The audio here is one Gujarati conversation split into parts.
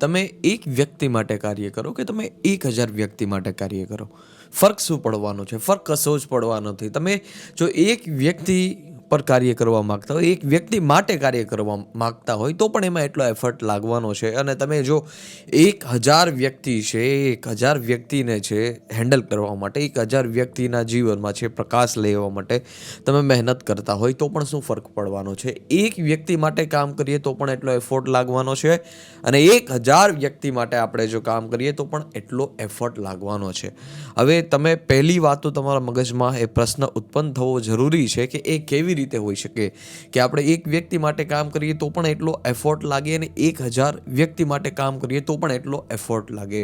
તમે એક વ્યક્તિ માટે કાર્ય કરો કે તમે એક હજાર વ્યક્તિ માટે કાર્ય કરો? ફરક શું પડવાનો છે? ફરક કશો જ પડવાનો નથી. તમે જો એક વ્યક્તિ પર કાર્ય કરવા માગતા હોય, એક વ્યક્તિ માટે કાર્ય કરવા માગતા હોય, તો પણ એમાં એટલો એફર્ટ લાગવાનો છે. અને તમે જો એક હજાર વ્યક્તિ છે, એક હજાર વ્યક્તિને છે હેન્ડલ કરવા માટે, એક હજાર વ્યક્તિના જીવનમાં છે પ્રકાશ લેવા માટે તમે મહેનત કરતા હોય, તો પણ શું ફરક પડવાનો છે? એક વ્યક્તિ માટે કામ કરીએ તો પણ એટલો એફર્ટ લાગવાનો છે. અને એક હજાર વ્યક્તિ માટે આપણે જો કામ કરીએ તો પણ એટલો એફર્ટ લાગવાનો છે. હવે તમે પહેલી વાત તો તમારા મગજમાં એ પ્રશ્ન ઉત્પન્ન થવો જરૂરી છે કે એ કેવી રીતે હોઈ શકે. કે આપણે એક વ્યક્તિ માટે કામ કરીએ તો પણ એટલો એફર્ટ લાગે અને એક હજાર વ્યક્તિ માટે કામ કરીએ તો પણ એટલો એફર્ટ લાગે.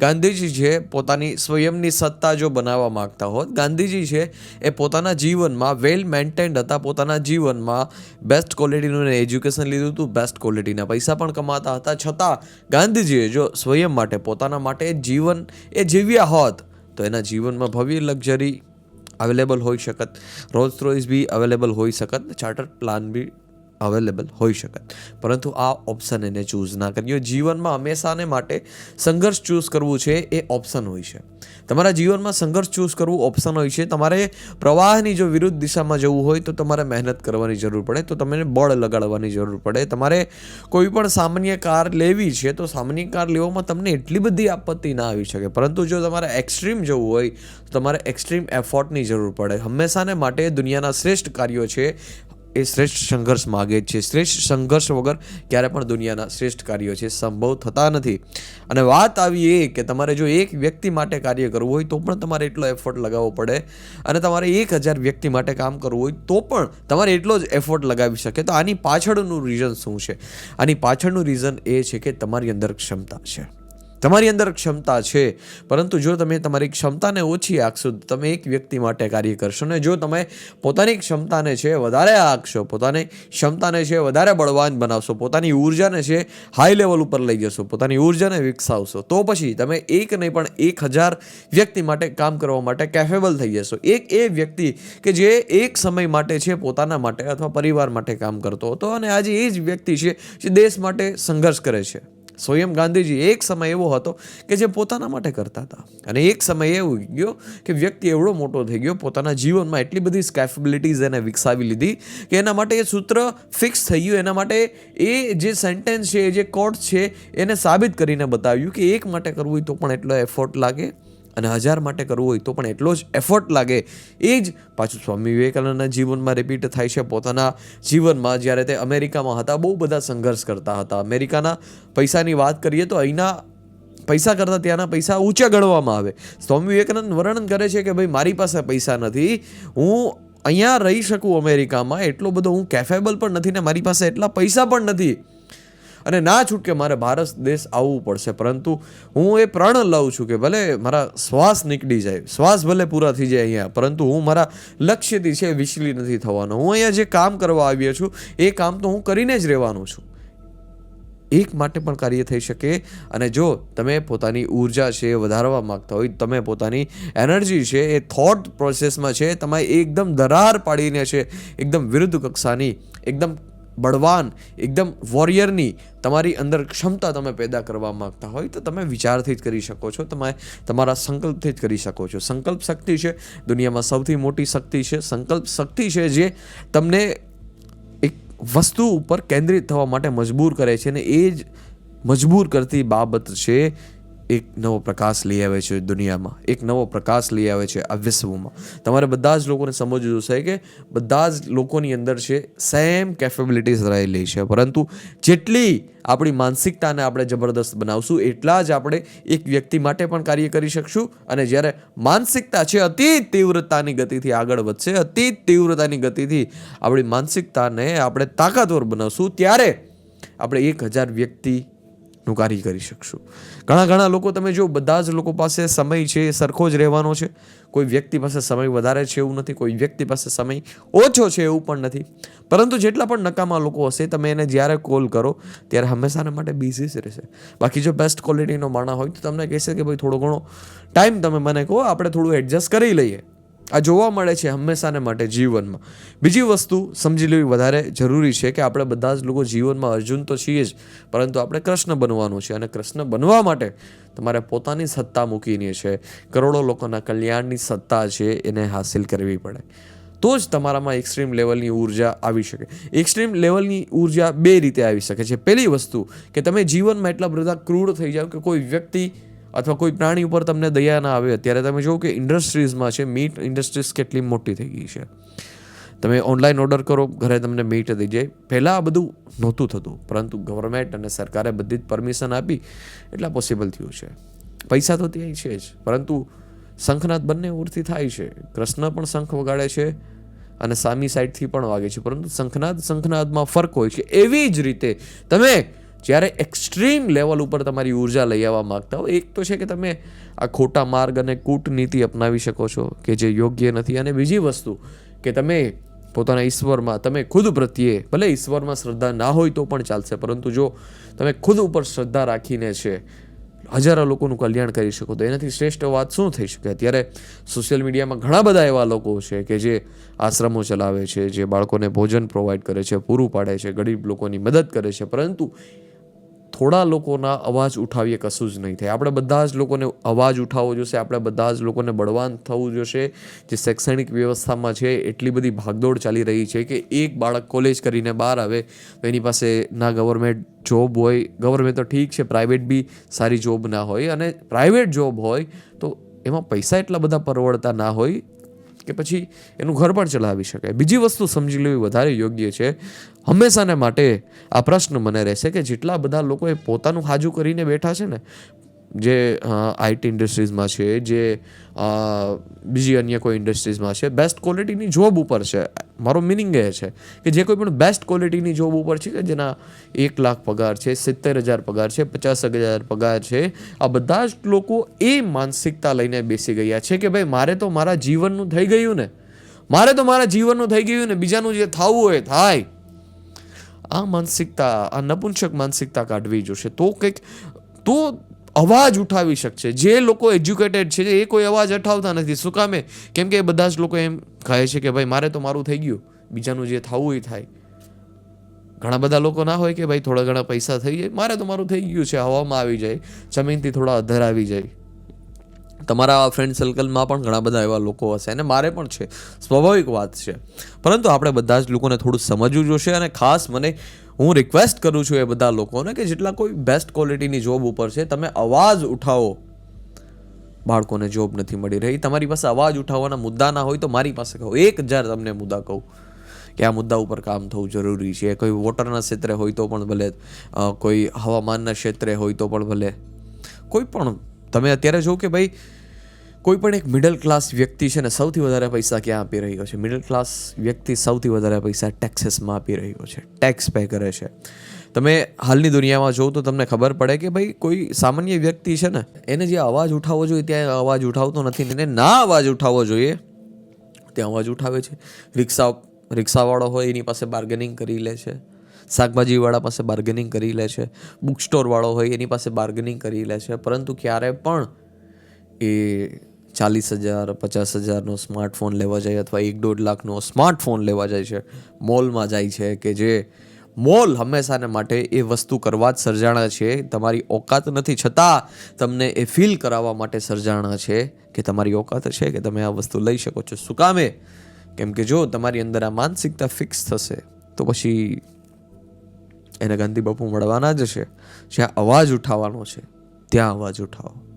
ગાંધીજી છે પોતાની સ્વયંની સત્તા જો બનાવવા માંગતા હોત, ગાંધીજી છે એ પોતાના જીવનમાં વેલ મેન્ટેન્ડ હતા, પોતાના જીવનમાં બેસ્ટ ક્વોલિટીનું એજ્યુકેશન લીધું હતું બેસ્ટ ક્વોલિટીના પૈસા પણ કમાતા હતા. છતાં ગાંધીજીએ જો સ્વયં માટે પોતાના માટે જીવન એ જીવ્યા હોત, તો એના જીવનમાં ભવ્ય લક્ઝરી અવેલેબલ હોઈ શકત. રોલ્સ રોઇસ બી અવેલેબલ હોઈ શકત. ચાર્ટર પ્લાન બી અવેલેબલ હોઈ શકત પરંતુ આ ઓપ્શન એને ચૂઝ ના કર્યો જીવનમાં હંમેશાને માટે સંઘર્ષ ચૂઝ કરવું છે, એ ઓપ્શન હોય છે. તમારા જીવનમાં સંઘર્ષ ચૂઝ કરવું ઓપ્શન હોય છે. તમારે પ્રવાહની જો વિરુદ્ધ દિશામાં જવું હોય, તો તમારે મહેનત કરવાની જરૂર પડે. તો તમને બળ લગાડવાની જરૂર પડે. તમારે કોઈ પણ સામાન્ય કાર લેવી છે, તો સામાન્ય કાર લેવામાં તમને એટલી બધી આપત્તિ ના આવી શકે. પરંતુ જો તમારે એક્સ્ટ્રીમ જવું હોય, તો તમારે એક્સ્ટ્રીમ એફોર્ટની જરૂર પડે. હંમેશાને માટે દુનિયાના શ્રેષ્ઠ કાર્યો છે એ શ્રેષ્ઠ સંઘર્ષ માગે છે. શ્રેષ્ઠ સંઘર્ષ વગર ક્યારે પણ દુનિયાના શ્રેષ્ઠ કાર્યો છે, સંભવ થતા નથી. અને વાત આવી એ કે તમારે જો એક વ્યક્તિ માટે કાર્ય કરવું હોય તો પણ તમારે એટલો એફર્ટ લગાવવો પડે. અને તમારે એક હજાર વ્યક્તિ માટે કામ કરવું હોય તો પણ તમારે એટલો જ એફર્ટ લગાવી શકે. તો આની પાછળનું રીઝન શું છે? આની પાછળનું રીઝન એ છે કે તમારી અંદર ક્ષમતા છે. તમારી અંદર ક્ષમતા છે. પરંતુ જો તમે તમારી ક્ષમતાને ઓછી આંકશો તમે એક વ્યક્તિ માટે કાર્ય કરશો. ને જો તમે પોતાની ક્ષમતાને છે વધારે આંકશો પોતાની ક્ષમતાને છે વધારે બળવાન બનાવશો, પોતાની ઉર્જાને છે હાઈ લેવલ ઉપર લઈ જશો, પોતાની ઉર્જાને વિકસાવશો, તો પછી તમે એક નહીં પણ એક હજાર વ્યક્તિ માટે કામ કરવા માટે કેફેબલ થઈ જશો. એક એ વ્યક્તિ કે જે એક સમય માટે છે પોતાના માટે અથવા પરિવાર માટે કામ કરતો હતો. અને આજે એ જ વ્યક્તિ છે જે દેશ માટે સંઘર્ષ કરે છે. સ્વયં ગાંધીજી એક સમય એવો હતો કે જે પોતાના માટે કરતા હતા. અને એક સમય એવો ગયો કે વ્યક્તિ એવડો મોટો થઈ ગયો, પોતાના જીવનમાં એટલી બધી કેપેબિલિટીઝ એને વિકસાવી લીધી કે એના માટે એ સૂત્ર ફિક્સ થઈ ગયું. એના માટે એ જે સેન્ટેન્સ છે, એ જે કોર્ટ છે, એને સાબિત કરીને બતાવ્યું કે એક માટે કરવું હોય તો પણ એટલો એફર્ટ લાગે. અને હજાર માટે કરવું હોય તો પણ એટલો જ એફર્ટ લાગે. એ જ પાછું સ્વામી વિવેકાનંદના જીવનમાં રિપીટ થાય છે. પોતાના જીવનમાં જ્યારે તે અમેરિકામાં હતા, બહુ બધા સંઘર્ષ કરતા હતા. અમેરિકાના પૈસાની વાત કરીએ તો અહીંના પૈસા કરતાં ત્યાંના પૈસા ઊંચા ગણવામાં આવે. સ્વામી વિવેકાનંદ વર્ણન કરે છે કે ભાઈ, મારી પાસે પૈસા નથી. હું અહીંયા રહી શકું અમેરિકામાં. એટલો બધો હું કેફેબલ પણ નથી ને મારી પાસે એટલા પૈસા પણ નથી. અને ના છૂટકે મારે ભારત દેશ આવવું પડશે. પરંતુ હું એ પ્રણ લઉં છું કે ભલે મારા શ્વાસ નીકળી જાય, શ્વાસ ભલે પૂરા થઈ જાય અહીંયા, પરંતુ હું મારા લક્ષ્યથી છે વિચલી નથી થવાનો. હું અહીંયા જે કામ કરવા આવ્યો છું, એ કામ તો હું કરીને જ રહેવાનું છું. એક માટે પણ કાર્ય થઈ શકે અને જો તમે પોતાની ઊર્જા છે વધારવા માંગતા હોય, તમે પોતાની એનર્જી છે એ થોટ પ્રોસેસમાં છે તમે એકદમ દરાર પાડીને છે, એકદમ વિરુદ્ધ કક્ષાની, એકદમ બળવાન, એકદમ વોરિયરની તમારી અંદર ક્ષમતા તમે પેદા કરવા માંગતા હોય તો તમે વિચારથી જ કરી શકો છો, તમે તમારા સંકલ્પથી જ કરી શકો છો. સંકલ્પ શક્તિ છે, દુનિયામાં સૌથી મોટી શક્તિ છે. સંકલ્પ શક્તિ છે જે તમને એક વસ્તુ ઉપર કેન્દ્રિત થવા માટે મજબૂર કરે છે અને એ જ મજબૂર કરતી બાબત છે એક નવો પ્રકાશ લઈ આવે છે દુનિયામાં. એક નવો પ્રકાશ લઈ આવે છે આ વિશ્વમાં. તમારે બધા જ લોકોને સમજવું જોશે કે બધા જ લોકોની અંદર છે સેમ કેપેબિલિટીઝ રહેલી છે. પરંતુ જેટલી આપણી માનસિકતાને આપણે જબરદસ્ત બનાવશું, એટલા જ આપણે એક વ્યક્તિ માટે પણ કાર્ય કરી શકશું. અને જ્યારે માનસિકતા છે અતિ તીવ્રતાની ગતિથી આગળ વધશે, અતિ તીવ્રતાની ગતિથી આપણી માનસિકતાને આપણે તાકાતવર બનાવશું, ત્યારે આપણે એક હજાર વ્યક્તિ નું કાર્ય કરી શકશું. ઘણા ઘણા લોકો તમે જો બધા જ લોકો પાસે સમય છે એ સરખો જ રહેવાનો છે. કોઈ વ્યક્તિ પાસે સમય વધારે છે એવું નથી, કોઈ વ્યક્તિ પાસે સમય ઓછો છે એવું પણ નથી. પરંતુ જેટલા પણ નકામા લોકો હશે, તમે એને જ્યારે કોલ કરો, ત્યારે હંમેશાને માટે બિઝી જ રહેશે. બાકી જો બેસ્ટ ક્વોલિટીનો માણા હોય, તો તમને કહેશે કે ભાઈ થોડો ઘણો ટાઈમ તમે મને કહો, આપણે થોડું એડજસ્ટ કરી લઈએ. આ જોવા મળે છે હંમેશાને માટે જીવનમાં. બીજી વસ્તુ સમજી લેવી વધારે જરૂરી છે કે આપણે બધા જ લોકો જીવનમાં અર્જુન તો છીએ જ, પરંતુ આપણે કૃષ્ણ બનવાનું છે અને કૃષ્ણ બનવા માટે તમારે પોતાની સત્તા મૂકીને છે. કરોડો લોકોના કલ્યાણની સત્તા છે એને હાસિલ કરવી પડે. તો જ તમારામાં એક્સ્ટ્રીમ લેવલની ઊર્જા આવી શકે. એક્સ્ટ્રીમ લેવલની ઊર્જા બે રીતે આવી શકે છે. પહેલી વસ્તુ કે તમે જીવનમાં એટલા બધા ક્રૂર થઈ જાઓ કે કોઈ વ્યક્તિ અથવા કોઈ પ્રાણી ઉપર તમને દયા ના આવે અત્યારે તમે જુઓ કે ઇન્ડસ્ટ્રીઝમાં છે મીટ ઇન્ડસ્ટ્રીઝ કેટલી મોટી થઈ ગઈ છે. તમે ઓનલાઈન ઓર્ડર કરો, ઘરે તમને મીટ થઈ જાય. પહેલાં આ બધું નહોતું થતું, પરંતુ ગવર્મેન્ટ અને સરકારે બધી જ પરમિશન આપી, એટલા પોસિબલ થયું છે. પૈસા તો ત્યાં છે જ, પરંતુ શંખનાદ બંને ઓરથી થાય છે. કૃષ્ણ પણ શંખ વગાડે છે અને સામી સાઈડથી પણ વાગે છે, પરંતુ શંખનાદ શંખનાદમાં ફરક હોય છે. એવી જ રીતે તમે જ્યારે એક્સ્ટ્રીમ લેવલ ઉપર તમારી ઊર્જા લઈ આવવા માંગતા હો, એક તો છે કે તમે આ ખોટા માર્ગ અને કૂટનીતિ અપનાવી શકો છો કે જે યોગ્ય નથી. અને બીજી વસ્તુ કે તમે પોતાના ઈશ્વરમાં, તમે ખુદ પ્રત્યે, ભલે ઈશ્વરમાં શ્રદ્ધા ના હોય તો પણ ચાલશે, પરંતુ જો તમે ખુદ ઉપર શ્રદ્ધા રાખીને છે, હજારો લોકોનું કલ્યાણ કરી શકો, તો એનાથી શ્રેષ્ઠ વાત શું થઈ શકે? અત્યારે સોશિયલ મીડિયામાં ઘણા બધા એવા લોકો છે કે જે આશ્રમો ચલાવે છે, જે બાળકોને ભોજન પ્રોવાઈડ કરે છે, પૂરું પાડે છે, ગરીબ લોકોની મદદ કરે છે, પરંતુ થોડા લોકોના અવાજ ઉઠાવીએ કશું જ નહીં થાય. આપણે બધા જ લોકોને અવાજ ઉઠાવવો જોશે, આપણે બધા જ લોકોને બળવાન થવું જોશે. જે શૈક્ષણિક વ્યવસ્થામાં છે, એટલી બધી ભાગદોડ ચાલી રહી છે કે એક બાળક કોલેજ કરીને બહાર આવે, તો એની પાસે ના ગવર્મેન્ટ જોબ હોય. ગવર્મેન્ટ તો ઠીક છે પ્રાઇવેટ બી સારી જોબ ના હોય અને પ્રાઇવેટ જોબ હોય, તો એમાં પૈસા એટલા બધા પરવડતા ના હોય કે પછી એનું ઘર પણ ચલાવી શકાય. બીજી વસ્તુ સમજી લેવી વધારે યોગ્ય છે, હંમેશાને માટે આ પ્રશ્ન મને રહેશે કે જેટલા બધા લોકોએ પોતાનું હાજુ કરીને બેઠા છે ને જે આઈટી ઇન્ડસ્ટ્રીઝમાં છે, જે બીજી અન્ય કોઈ ઇન્ડસ્ટ્રીઝમાં છે બેસ્ટ ક્વોલિટીની જોબ ઉપર છે. મારો મિનિંગ એ છે કે જે કોઈ પણ બેસ્ટ ક્વોલિટીની જોબ ઉપર છે, કે જેના એક લાખ પગાર છે, સિત્તેર હજાર પગાર છે, પચાસ હજાર પગાર છે, આ બધા જ લોકો એ માનસિકતા લઈને બેસી ગયા છે કે ભાઈ મારે તો મારા જીવનનું થઈ ગયું ને. મારે તો મારા જીવનનું થઈ ગયું ને, બીજાનું જે થવું હોય થાય. આ માનસિકતા, આ નપુંસક માનસિકતા કાઢવી જોશે. તો કંઈક, તો અવાજ ઉઠાવી શકશે. જે લોકો એજ્યુકેટેડ છે, એ કોઈ અવાજ ઉઠાવતા નથી. શું કામે? કેમ કે બધા જ લોકો એમ કહે છે કે, ભાઈ, મારે તો મારું થઈ ગયું. બીજાનું જે થવું એ થાય. ઘણા બધા લોકો ના હોય કે, ભાઈ, થોડા ઘણા પૈસા થઈ જાય. મારે તો મારું થઈ ગયું છે. હવામાં આવી જાય. જમીનથી થોડા અધર આવી જાય. તમારા ફ્રેન્ડ સર્કલમાં પણ ઘણા બધા એવા લોકો હશે અને મારે પણ છે. સ્વાભાવિક વાત છે. પરંતુ આપણે બધા જ લોકોને થોડું સમજવું જોશે અને ખાસ મને હું રિક્વેસ્ટ કરું છું એ બધા લોકોને કે જેટલા કોઈ બેસ્ટ ક્વોલિટીની જોબ ઉપર છે, તમે અવાજ ઉઠાવો. બાળકોને જોબ નથી મળી રહી. તમારી પાસે અવાજ ઉઠાવવાના મુદ્દા ના હોય તો મારી પાસે કહો. એક હજાર તમને મુદ્દા કહું કે આ મુદ્દા ઉપર કામ થવું જરૂરી છે. કોઈ વોટરના ક્ષેત્રે હોય તો પણ ભલે કોઈ હવામાનના ક્ષેત્રે હોય તો પણ ભલે. કોઈ પણ તમે અત્યારે જો કે ભાઈ, કોઈ પણ એક મિડલ ક્લાસ વ્યક્તિ છે ને સૌથી વધારે પૈસા ક્યાં આપી રહ્યો છે? મિડલ ક્લાસ વ્યક્તિ સૌથી વધારે પૈસા ટેક્સીસમાં આપી રહ્યો છે ટેક્સ પે કરે છે. તમે હાલની દુનિયામાં જોવો તો તમને ખબર પડે કે ભાઈ, કોઈ સામાન્ય વ્યક્તિ છે ને, એને જે અવાજ ઉઠાવવો જોઈએ, ત્યાં અવાજ ઉઠાવતો નથી એને ના અવાજ ઉઠાવવો જોઈએ, ત્યાં અવાજ ઉઠાવે છે. રિક્ષા, રિક્ષાવાળો હોય, એની પાસે બાર્ગેનિંગ કરી લે છે. શાકભાજીવાળા પાસે બાર્ગેનિંગ કરી લે છે બુક સ્ટોરવાળો હોય એની પાસે બાર્ગેનિંગ કરી લે છે, પરંતુ ક્યારે પણ એ ચાલીસ હજાર, પચાસ હજારનો સ્માર્ટફોન લેવા જાય અથવા એક દોઢ લાખનો સ્માર્ટફોન લેવા જાય છે મોલમાં જાય છે કે જે મોલ હંમેશાને માટે એ વસ્તુ કરવા જ સર્જાણા છે, તમારી ઓકાત નથી, છતાં તમને એ ફીલ કરાવવા માટે સર્જાણા છે કે તમારી ઓકાત છે કે તમે આ વસ્તુ લઈ શકો છો. શું કામે? કેમ કે જો તમારી અંદર આ માનસિકતા ફિક્સ થશે, તો પછી એને ગાંધી બાપુ મળવાના જ છે. જ્યાં અવાજ ઉઠાવવાનો છે ત્યાં અવાજ ઉઠાવો.